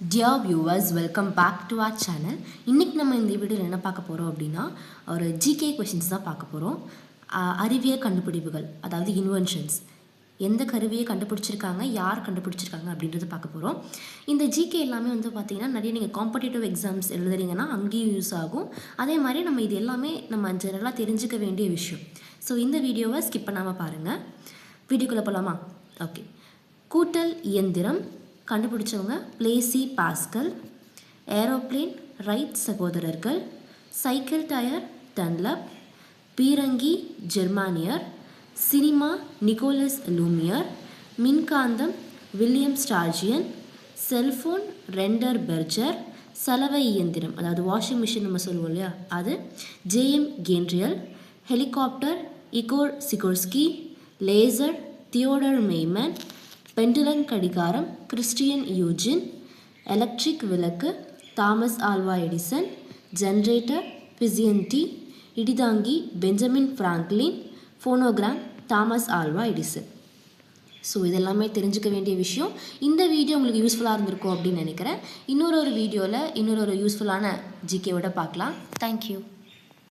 Dear viewers welcome back to our channel இன்றைக்கி நம்ம இந்த வீடியோவில் என்ன பார்க்க போகிறோம் அப்படின்னா ஒரு ஜிகே கொஷின்ஸ் தான் பார்க்க போகிறோம் அறிவியல் கண்டுபிடிப்புகள் அதாவது இன்வென்ஷன்ஸ் எந்த கருவியை கண்டுபிடிச்சிருக்காங்க யார் கண்டுபிடிச்சிருக்காங்க அப்படின்றத பார்க்க போகிறோம் இந்த ஜிகே எல்லாமே வந்து பார்த்திங்கன்னா நிறைய நீங்கள் காம்படிட்டிவ் எக்ஸாம்ஸ் எழுதுறீங்கன்னா அங்கேயும் யூஸ் ஆகும். அதே மாதிரி நம்ம இது எல்லாமே நம்ம ஜெனரலாக தெரிஞ்சுக்க வேண்டிய விஷயம். ஸோ இந்த வீடியோவை ஸ்கிப் பண்ணாமல் பாருங்கள் வீடியோக்குள்ளே போகலாமா ஓகே கூட்டல் இயந்திரம் கண்டுபிடிச்சவங்க பிளேசி பாஸ்கல் ஏரோப்ளேன் ரைட் சகோதரர்கள் சைக்கிள் டயர் டன்லப் பீரங்கி ஜெர்மானியர் சினிமா நிக்கோலஸ் லூமியர் மின்காந்தம் William Sturgeon cellphone render Berger சலவை இயந்திரம் அதாவது வாஷிங் மிஷின் நம்ம சொல்லுவோம் இல்லையா? அது JM கேன்ரியல் helicopter Igor Sikorsky laser Theodore Maiman pendulum கடிகாரம் கிறிஸ்டியன் யூஜின் எலக்ட்ரிக் விளக்கு தாமஸ் ஆல்வா எடிசன் ஜென்ரேட்டர் பிசியன்டி இடிதாங்கி Benjamin Franklin phonogram Thomas Alva Edison. So இதெல்லாமே தெரிஞ்சுக்க வேண்டிய விஷயம். இந்த வீடியோ உங்களுக்கு யூஸ்ஃபுல்லாக இருந்திருக்கும் அப்படின்னு நினைக்கிறேன். இன்னொரு ஒரு வீடியோவில் இன்னொரு ஒரு யூஸ்ஃபுல்லான ஜிகேவோட பார்க்கலாம். தேங்க்யூ